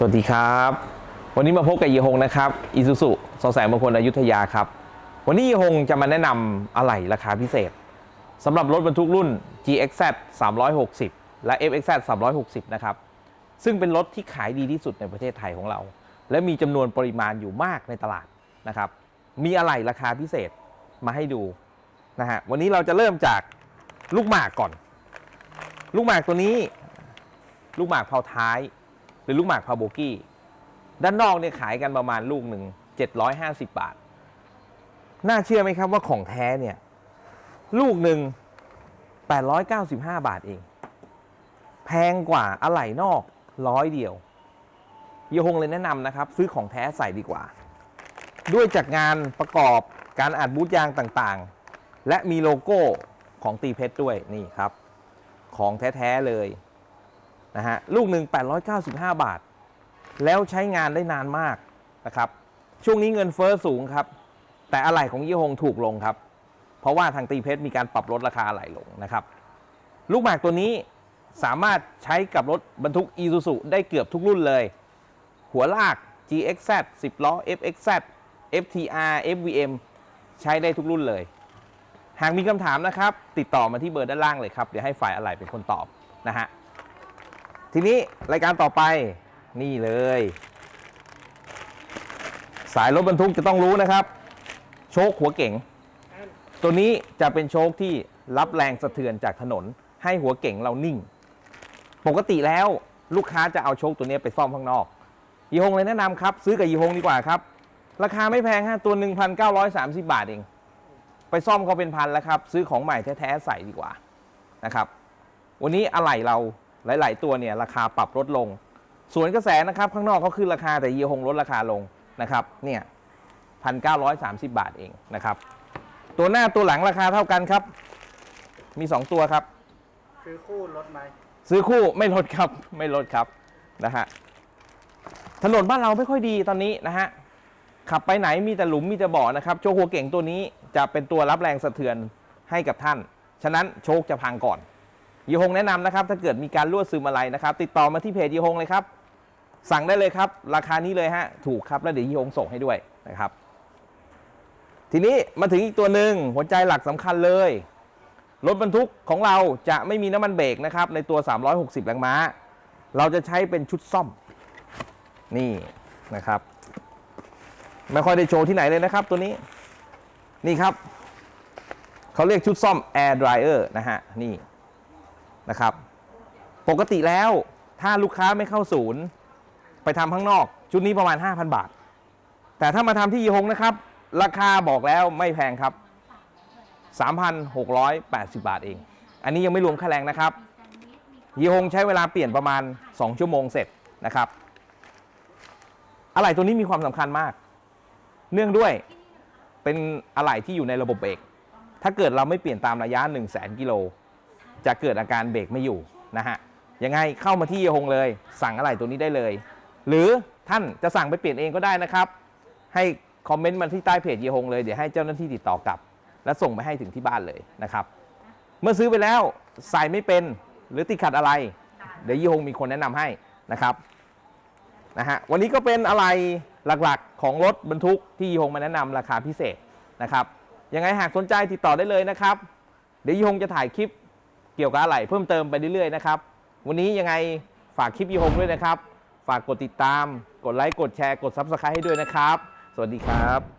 สวัสดีครับ วันนี้มาพบกับยีฮงนะครับอีซูซุสองแสงมงคลอยุธยาครับ วันนี้ยีฮงจะมาแนะนำอะไหล่ราคาพิเศษสำหรับรถบรรทุกรุ่น GXZ 360 และ FXZ 360 นะครับ ซึ่งเป็นรถที่ขายดีที่สุดในประเทศไทยของเรา และมีจำนวนปริมาณอยู่มากในตลาดนะครับ มีอะไหล่ราคาพิเศษมาให้ดูนะฮะ วันนี้เราจะเริ่มจากลูกหมากก่อน ลูกหมากตัวนี้ ลูกหมากเผาท้าย รือลูกหมากพาโบกี้ ด้านนอกเนี่ยขายกันประมาณลูกหนึ่ง750 บาท น่าเชื่อไหมครับว่าของแท้เนี่ย ลูกหนึ่ง895 บาทเอง แพงกว่าอะไหล่นอกร้อยเดียวเยฮงเลยแนะนำนะครับ ซื้อของแท้ใส่ดีกว่า ด้วยจากงานประกอบการอัดบูทยางต่างๆ และมีโลโก้ของตีเพชรด้วยนี่ครับ ของแท้ ๆ เลย นะฮะลูกหนึ่ง895 บาท แล้วใช้งานได้นานมากนะครับช่วงนี้เงินเฟอ้อสูงครับ แต่อะไหล่ของยี่หงถูกลงครับ เพราะว่าทางตีเพชรมีการปรับลดราคาอะไหล่ลงนะครับ ลูกหมากตัวนี้สามารถใช้กับรถบรรทุก i s u z u ได้เกือบทุกรุ่นเลย หัวลาก GXZ 10 ล้อ FXZ FTR FVM ใช้ได้ทุกรุ่นเลย หากมีคำถามนะครับ ติดต่อมาที่เบอร์ด้านล่างเลยครับ เดี๋ยวให้ฝ่ายอะไหล่เป็นคนตอบนะฮะ ทีนี้รายการต่อไปนี่เลย สายรถบรรทุกจะต้องรู้นะครับ โชคหัวเก่ง ตัวนี้จะเป็นโชคที่รับแรงสะเทือนจากถนน ให้หัวเก่งเรานิ่ง ปกติแล้วลูกค้าจะเอาโชคตัวนี้ไปซ่อมข้างนอก ยีฮงเลยแนะนำครับ ซื้อกับยีฮงดีกว่าครับ ราคาไม่แพงฮะตัว 1,930 บาทเอง ไปซ่อมเขาเป็นพันแล้วครับ ซื้อของใหม่แท้ๆใส่ดีกว่านะครับ วันนี้อะไหล่เรา หลาย ๆ ตัวเนี่ยราคาปรับลดลงส่วนกระแสนะครับข้างนอกเขาขึ้นราคาแต่เยียฮงลดราคาลงนะครับเนี่ยพันเก้าร้อยสามสิบบาทเองนะครับ ตัวหน้าตัวหลังราคาเท่ากันครับ มี 2 ตัวครับ ซื้อคู่ลดไหมซื้อคู่ไม่ลดครับไม่ลดครับนะฮะถนนบ้านเราไม่ค่อยดีตอนนี้นะฮะขับไปไหนมีแต่หลุมมีแต่บ่อนะครับ โชว์หัวเก่งตัวนี้จะเป็นตัวรับแรงสะเทือนให้กับท่าน ฉะนั้นโชคจะพังก่อน ยีฮงแนะนำนะครับ ถ้าเกิดมีการรั่วซึมอะไรนะครับ ติดต่อมาที่เพจยีฮงเลยครับ สั่งได้เลยครับ ราคานี้เลยฮะ ถูกครับแล้วเดี๋ยวยีฮงส่งให้ด้วยนะครับ ทีนี้มาถึงอีกตัวหนึ่งหัวใจหลักสำคัญเลยรถบรรทุกของเราจะไม่มีน้ำมันเบรกนะครับ ในตัว 360 แรงม้า เราจะใช้เป็นชุดซ่อม นี่นะครับ ไม่ค่อยได้โชว์ที่ไหนเลยนะครับ ตัวนี้นี่ครับ เขาเรียกชุดซ่อม Air Dryer นะฮะ นี่ นะครับ ปกติแล้วถ้าลูกค้าไม่เข้าศูนย์ ไปทำข้างนอก ชุดนี้ประมาณ 5,000 บาท แต่ถ้ามาทำที่ยีฮงนะครับ ราคาบอกแล้วไม่แพงครับ 3,680 บาทเอง อันนี้ยังไม่รวมค่าแรงนะครับยีฮงใช้เวลาเปลี่ยนประมาณ 2 ชั่วโมงเสร็จนะครับอะไหล่ตัวนี้มีความสำคัญมาก เนื่องด้วยเป็นอะไหล่ที่อยู่ในระบบเบรกถ้าเกิดเราไม่เปลี่ยนตามระยะ 1 0 0 0 0แกิโล จะเกิดอาการเบรกไม่อยู่นะฮะยังไงเข้ามาที่ยีฮงเลย สั่งอะไหล่ตัวนี้ได้เลย หรือท่านจะสั่งไปเปลี่ยนเองก็ได้นะครับ ให้คอมเมนต์มาที่ใต้เพจยีฮงเลยเดี๋ยวให้เจ้าหน้าที่ติดต่อกลับ และส่งไปให้ถึงที่บ้านเลยนะครับ เมื่อซื้อไปแล้วใส่ไม่เป็นหรือติดขัดอะไร เดี๋ยวยี่ฮงมีคนแนะนำให้นะครับนะฮะวันนี้ก็เป็นอะไรหลักๆของรถบรรทุกที่ยี่ฮงมาแนะนำราคาพิเศษนะครับยังไงหากสนใจติดต่อได้เลยนะครับ เดี๋ยวยี่ฮงจะถ่ายคลิป เกี่ยวกับอะไรเพิ่มเติมไปเรื่อยๆนะครับ วันนี้ยังไงฝากคลิปยี่ฮงด้วยนะครับ ฝากกดติดตาม กดไลค์ กดแชร์ กดซับสไครต์ให้ด้วยนะครับ สวัสดีครับ